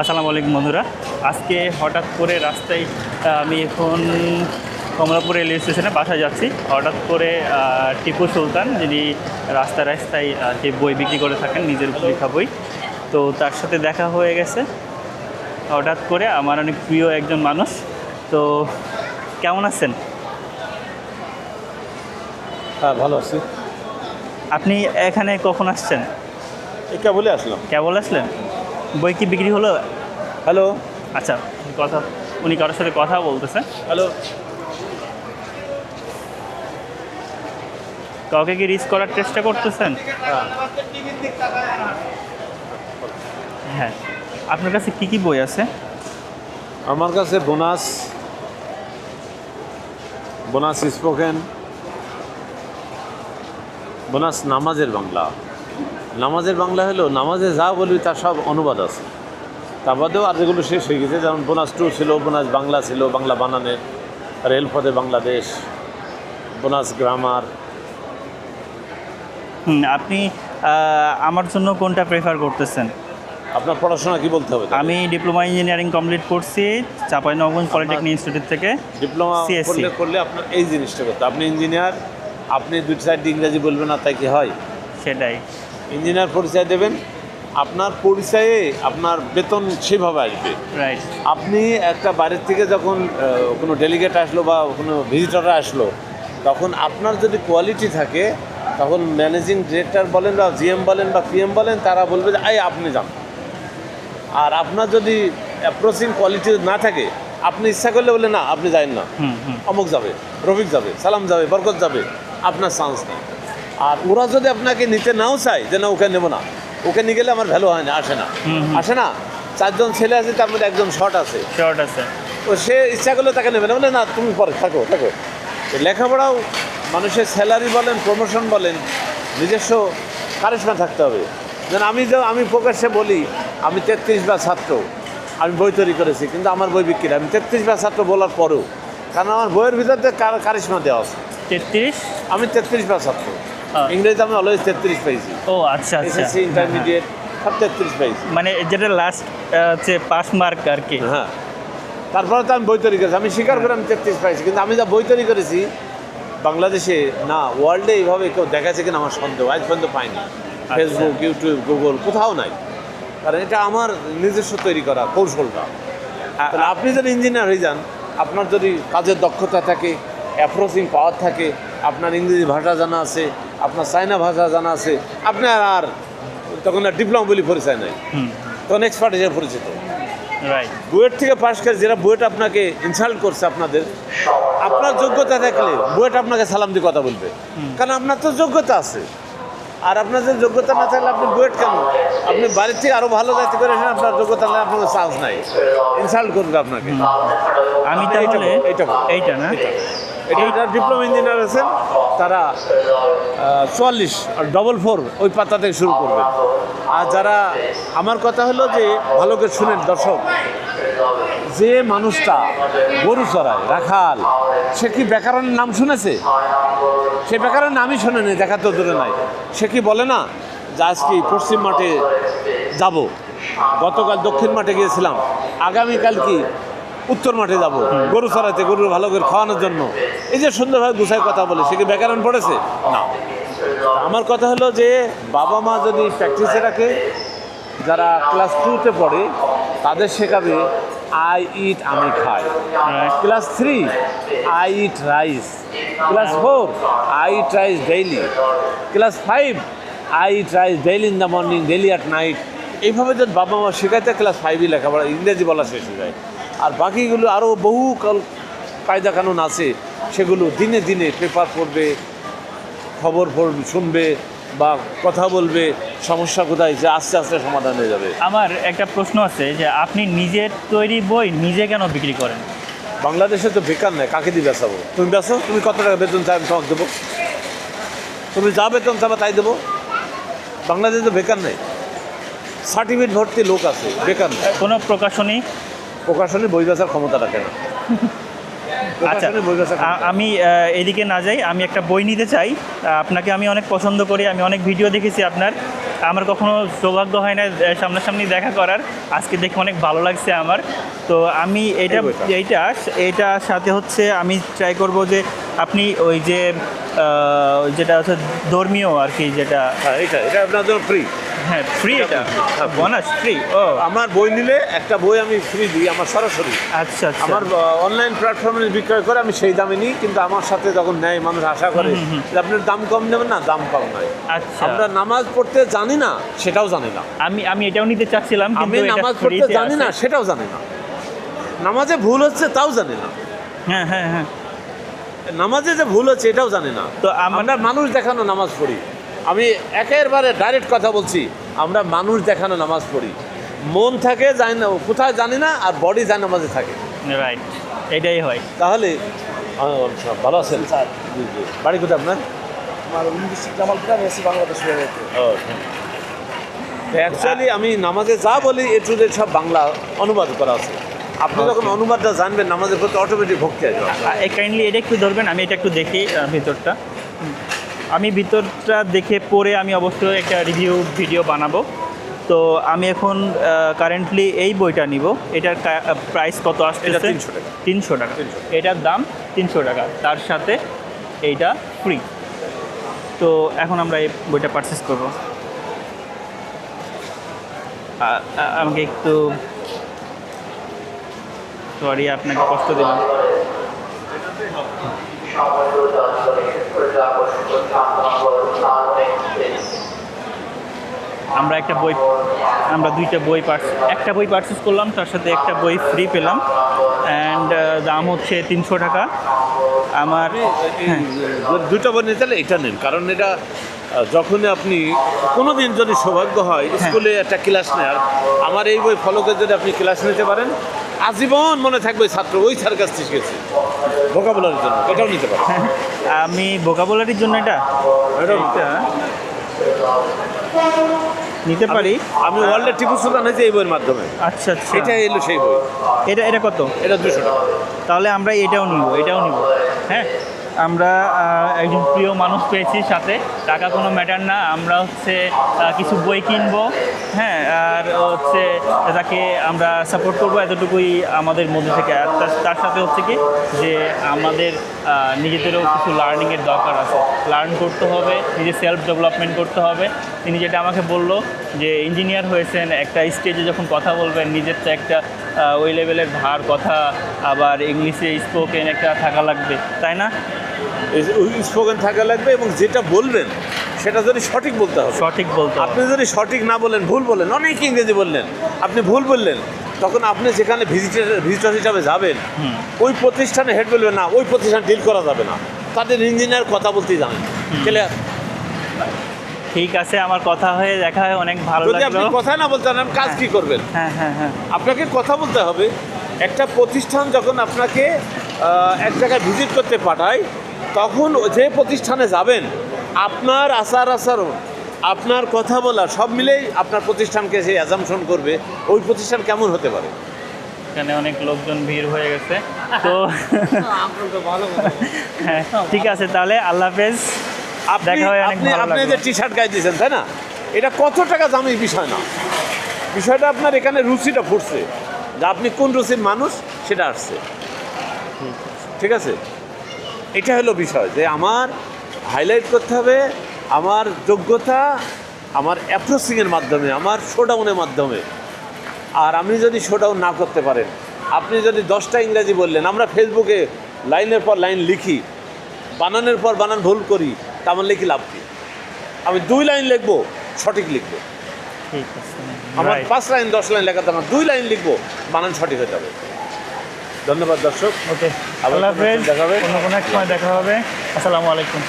আসসালামু আলাইকুম বন্ধুরা। আজকে হঠাৎ করে রাস্তায় আমি এখন কমলাপুর রেলওয়ে স্টেশনে বাসায় যাচ্ছি। হঠাৎ করে টিপু সুলতান যিনি রাস্তায় রাস্তায় যে বই বিক্রি করে থাকেন নিজের লেখা বই তো তার সাথে দেখা হয়ে গেছে। হঠাৎ করে আমার অনেক প্রিয় একজন মানুষ। তো কেমন আছেন? হ্যাঁ ভালো আছি। আপনি এখানে কখন আসছেন? এটা বলে আসলাম। কেবল আসলেন? বই কি বিক্রি হলো? হ্যালো। আচ্ছা কথা উনি কারোর সাথে কথা বলতেছেন হ্যালো। কাউকে কি রিচ করার চেষ্টা করতেছেন? হ্যাঁ। আপনার কাছে কি কি বই আছে? আমার কাছে বোনাস বোনাস স্পোকেন বোনাস নামাজের বাংলা। নামাজের বাংলা হলো নামাজে যা বলবি তার সব অনুবাদ আছে। তার বাদেও আর যেগুলো শেষ হয়ে গেছে যেমন বোনাস টু ছিল বোনাস বাংলা ছিল বাংলা বানানে রেলপথে বাংলাদেশ বোনাস গ্রামার আপনি আমার জন্য কোনটা প্রেফার করতেছেন? আপনার পড়াশোনা কি বলতে হবে আমি ডিপ্লোমা ইঞ্জিনিয়ারিং কমপ্লিট করছি চাঁপাইনবাবগঞ্জ পলিটেকনিক ইনস্টিটিউট থেকে ডিপ্লোমা করলে করলে আপনার এই জিনিসটা করতে আপনি ইঞ্জিনিয়ার আপনি দুই সাইড ইংরেজি বলবেন না তাই কি হয়? সেটাই। ইঞ্জিনিয়ার পরিচয় দেবেন আপনার পরিচয়ে আপনার বেতন সেভাবে আসবে। আপনি একটা বাড়ির থেকে যখন কোনো ডেলিগেট আসলো বা কোনো ভিজিটররা আসলো তখন আপনার যদি কোয়ালিটি থাকে তখন ম্যানেজিং ডিরেক্টর বলেন বা জিএম বলেন বা পিএম বলেন তারা বলবে যে এই আপনি যান। আর আপনার যদি অ্যাপ্রোচিং কোয়ালিটি না থাকে আপনি ইচ্ছা করলে বলে না আপনি যাবেন না। হুম হুম। অমুক যাবে রফিক যাবে সালাম যাবে বরকত যাবে আপনার চান্স নেই। আর ওরা যদি আপনাকে নিতে নাও চায় যে না ওকে নেব না ওকে নিয়ে গেলে আমার ভ্যালু হয় না আসে না। আসে না? চারজন ছেলে আছে তার মধ্যে একজন শর্ট আছে। শর্ট আছে। ও সে ইচ্ছা করলে তাকে নেবে না। বলে না তুমি পরে থাকো থাকো। তো লেখাপড়াও মানুষের স্যালারি বলেন প্রমোশন বলেন নিজস্ব কারিশমা থাকতে হবে। যেন আমি যে আমি প্রকাশ্যে বলি আমি তেত্রিশ বা ছাত্র আমি বই তৈরি করেছি কিন্তু আমার বই বিক্রি আমি তেত্রিশ বা ছাত্র বলার পরেও কারণ আমার বইয়ের ভিতরে কারিশমা দেওয়া আছে। তেত্রিশ? আমি তেত্রিশ বা ছাত্র। ইংরেজিতে আমি অলওয়েজ তেত্রিশ পেয়েছি। ও আচ্ছা আচ্ছা। এসএসসি ইন্টারমিডিয়েট সব তেত্রিশ পেয়েছি। মানে যেটা লাস্ট হচ্ছে পাস মার্ক আর কি। হ্যাঁ। তারপরে তো আমি বই তৈরি করেছি। আমি স্বীকার করে আমি তেত্রিশ পাইছি কিন্তু আমি যা বই তৈরি করেছি বাংলাদেশে না ওয়ার্ল্ডে এইভাবে কেউ দেখাচ্ছে কিনা আমার সন্দেহ। আজ পর্যন্ত পাইনি। ফেসবুক ইউটিউব গুগল কোথাও নাই। কারণ এটা আমার নিজস্ব তৈরি করা কৌশলটা। আপনি যদি ইঞ্জিনিয়ার হয়ে যান আপনার যদি কাজের দক্ষতা থাকে অ্যাপ্রোচিং পাওয়ার থাকে আপনার ইংরেজি ভাষা জানা আছে আপনার চাইনা ভাষা জানা আছে আপনার আর তখন আর ডিপ্লোমা বলে পরিচয় নাই। তখন এক্সপার্ট হিসেবে পরিচিত। রাইট বুয়েট থেকে পাশ করে যারা বুয়েট আপনাকে ইনসাল্ট করছে আপনাদের আপনার যোগ্যতা থাকলে বুয়েট আপনাকে সালাম দিয়ে কথা বলবে। কারণ আপনার তো যোগ্যতা আছে। আর আপনার যে যোগ্যতা না থাকলে আপনি বুয়েট কেন? আপনি বাড়ির থেকে আরও ভালো যাইতে করে এসে আপনার যোগ্যতা নেই আপনার চান্স নাই। ইনসাল্ট করবে আপনাকে। আমি তাহলে এইটা এইটা না? এটা যারা ডিপ্লোমা ইঞ্জিনিয়ার আছেন, তারা চুয়াল্লিশ আর ডবল ফোর ওই পাতা থেকে শুরু করবেন আর যারা, আমার কথা হলো যে, ভালো করে শুনেন দর্শক, যে মানুষটা গরু চড়ায়, রাখাল, সে কি ব্যাকরণের নাম শুনেছে? সে ব্যাকরণের নামই শোনেনি দেখা তো দূরে নাই। সে কি বলে না যে আজকে পশ্চিম মাঠে যাব? গতকাল দক্ষিণ মাঠে গিয়েছিলাম। আগামীকাল কি উত্তর মাঠে যাব গরু চড়াইতে গরু ভালো করে খাওয়ানোর জন্য। এই যে সুন্দরভাবে গুছায় কথা বলে সে কি ব্যাকরণ পড়েছে? না। আমার কথা হলো যে বাবা মা যদি প্র্যাকটিসে রাখে যারা ক্লাস টুতে পড়ে তাদের শেখাবে আই ইট আমি খাই। Class three I eat rice class four I eat rice daily class five I eat rice daily in the morning daily at night এইভাবে যদি বাবা মা শেখাতে ক্লাস ফাইভই লেখাপড়া ইংরেজি বলা শেষ হয়ে যায়। আর বাকিগুলো আরও বহু কল কায়দা কানুন আছে সেগুলো দিনে দিনে পেপার পড়বে খবর শুনবে বা কথা বলবে সমস্যা কোথায় যে আস্তে আস্তে সমাধান হয়ে যাবে। আমার একটা প্রশ্ন আছে যে আপনি নিজের তৈরি বই নিজে কেন বিক্রি করেন? বাংলাদেশে তো বেকার নেই কাকে দিয়ে বেসাবো তুমি বেসো তুমি কত টাকা বেতন চাই আমি তোমাকে দেবো। তুমি যা বেতন চাবা তাই দেবো। বাংলাদেশে তো বেকার নেই। সার্টিফিকেট ভর্তি লোক আছে বেকার নেই। কোনো প্রকাশনী? প্রকাশনী বই বেচার ক্ষমতা রাখে না আচ্ছা আমি এদিকে না যাই আমি একটা বই নিতে চাই। আপনাকে আমি অনেক পছন্দ করি আমি অনেক ভিডিও দেখেছি আপনার। আমার কখনো সৌভাগ্য হয় না সামনাসামনি দেখা করার। আজকে দেখে অনেক ভালো লাগছে আমার। তো আমি এটা এইটা এইটা এইটার সাথে হচ্ছে আমি ট্রাই করব যে আপনি ওই যে যেটা হচ্ছে ধর্মীয় আর কি যেটা। হ্যাঁ এটা এটা আপনার জন্য ফ্রি হ্যাঁ ফ্রি এটা হ্যাঁ, বোনাস ফ্রি ও। আমার বই নিলে একটা বই আমি ফ্রি দিই আমার সরাসরি। আচ্ছা আচ্ছা। আমার অনলাইন প্ল্যাটফর্মে বিক্রয় করে আমি সেই দামে নিই কিন্তু আমার সাথে যখন নেয় মানুষ আশা করে যে আপনার দাম কম নেবেন না দাম কম নয় আচ্ছা। আমরা নামাজ পড়তে জানি না সেটাও জানি না। আমি আমি এটাও নিতে চাচ্ছিলাম আমি নামাজ পড়তে জানি না সেটাও জানি না। নামাজে ভুল হচ্ছে তাও জানি না। হ্যাঁ হ্যাঁ হ্যাঁ। নামাজে যে ভুল হচ্ছে এটাও জানি না। তো আমরা মানুষ দেখানো নামাজ পড়ি। আমি একেবারে ডাইরেক্ট কথা বলছি আমরা মানুষ দেখানো নামাজ পড়ি। মন থাকে জানি না কোথায় জানি না আর বডি জানি নামাজে থাকে। রাইট এটাই হয়। তাহলে আচ্ছা, ভালো আছেন? জি, জি। বাড়ি কোথায় আপনার? জামালপুর আমি অ্যাকচুয়ালি নামাজে যা বলি এ টু সব বাংলা অনুবাদ করা আছে। আপনি যখন অনুবাদটা জানবেন নামাজের প্রতি অটোমেটিক ভক্তি আসবে। কাইন্ডলি এটা একটু ধরবেন আমি এটা একটু দেখি ভিতরটা। আমি ভিতরটা দেখে পরে আমি অবশ্যই একটা রিভিউ ভিডিও বানাবো। তো আমি এখন কারেন্টলি এই বইটা নিব। এটার প্রাইস কত আসছে এটা 300 টাকা। তিনশো টাকা। 300 এটার দাম তিনশো টাকা। তার সাথে এইটা ফ্রি তো এখন আমরা এই বইটা পারচেস করব। আমাকে একটু সরি আপনাকে কষ্ট দিলাম। আমরা একটা বই আমরা দুইটা বই পার্স একটা বই পারচেস করলাম তার সাথে একটা বই ফ্রি পেলাম। অ্যান্ড দাম হচ্ছে তিনশো টাকা। আমার হ্যাঁ। দুটো বই নিতে হলে এটা নেন কারণ এটা যখন আপনি কোনো দিন যদি সৌভাগ্য হয় স্কুলে একটা ক্লাস নেওয়ার আমার এই বই ফলো করে যদি আপনি ক্লাস নিতে পারেন আজীবন মনে থাকবে ছাত্র ওই স্যার কাছ থেকে শিখেছি ভোকাবুলারির জন্য এটাও নিতে পারো আমি ভোকাবুলারির জন্য এটা? এটা নিতে পারি? আমি ওয়ার্ল্ডের টিপু সুলতান হয়েছে এই বইয়ের মাধ্যমে। আচ্ছা আচ্ছা। এটা এলো সেই বই। এটা এটা কত? এটা দুশো টাকা। তাহলে আমরা এটাও নিব এটাও নিব। হ্যাঁ? আমরা একজন প্রিয় মানুষ পেয়েছি সাথে। টাকা কোনো ম্যাটার না। আমরা হচ্ছে কিছু বই কিনবো হ্যাঁ আর হচ্ছে তাকে আমরা সাপোর্ট করব এতটুকুই আমাদের মধ্যে থেকে। আর তার- সাথে হচ্ছে কি, যে আমাদের নিজেদেরও কিছু লার্নিংয়ের দরকার আছে। লার্ন করতে হবে নিজে সেলফ ডেভেলপমেন্ট করতে হবে। তিনি যেটা আমাকে বলল, যে ইঞ্জিনিয়ার হয়েছেন, একটা স্টেজে যখন কথা বলবেন, নিজের তো একটা ওই লেভেলের ভার কথা, আবার ইংলিশে স্পোকেন একটা থাকা লাগবে, তাই না? স্পোকেন থাকা লাগবে এবং যেটা বলবেন সেটা যদি সঠিক বলতে হবে। সঠিক বলতে হবে। আপনি যদি সঠিক না বলেন ভুল বলেন অনেক ইংরেজি বললেন আপনি ভুল বললেন তখন আপনি যেখানে ভিজিটার ভিজিটর হিসাবে যাবেন। ওই প্রতিষ্ঠানে হেড বলবেন না ওই প্রতিষ্ঠান ডিল করা যাবে না। তাদের ইঞ্জিনিয়ার কথা বলতেই জানেন। ক্লিয়ার ঠিক আছে আমার কথা হয়ে দেখা হয় অনেক ভালো যদি আপনি কথা না বলতে পারেন কাজ কি করবেন? হ্যাঁ হ্যাঁ হ্যাঁ। আপনাকে কথা বলতে হবে একটা প্রতিষ্ঠান যখন আপনাকে এক জায়গায় ভিজিট করতে পাঠায় তখন যে প্রতিষ্ঠানে যাবেন আপনার আচার আচরণ আপনার কথা বলা সব মিলেই আপনার প্রতিষ্ঠানকে সে অ্যাজামশন করবে। ওই প্রতিষ্ঠান কেমন হতে পারে? এখানে অনেক লোকজন ভিড় হয়ে গেছে। তো ভালো হ্যাঁ ঠিক আছে তাহলে আল্লাহ হাফেজ। আপনি আপনি। যে টি শার্ট গায়ে দিয়েছেন তাই না? এটা কত টাকা দামি বিষয় না। বিষয়টা আপনার এখানে রুচিটা ফুটছে। যে আপনি কোন রুচির মানুষ সেটা আসছে। ঠিক আছে? এটা হলো বিষয় যে আমার হাইলাইট করতে হবে আমার যোগ্যতা আমার অ্যাপ্রোচিংয়ের মাধ্যমে আমার শোডাউনের মাধ্যমে। আর আপনি যদি শোডাউন না করতে পারেন আপনি যদি দশটা ইংরাজি বললেন আমরা ফেসবুকে লাইনের পর লাইন লিখি বানানের পর বানান ভুল করি তা আমার লিখি লাভ কি? আমি দুই লাইন লিখব সঠিক লিখব। ঠিক আছে। আমার পাঁচ লাইন দশ লাইন লেখাতে আমার দুই লাইন লিখব বানান সঠিক হয়ে হবে ধন্যবাদ দর্শক। ওকে আল্লাহ হাফেজ। দেখা হবে? অন্য কোনো এক সময় দেখা হবে। আসসালামু আলাইকুম।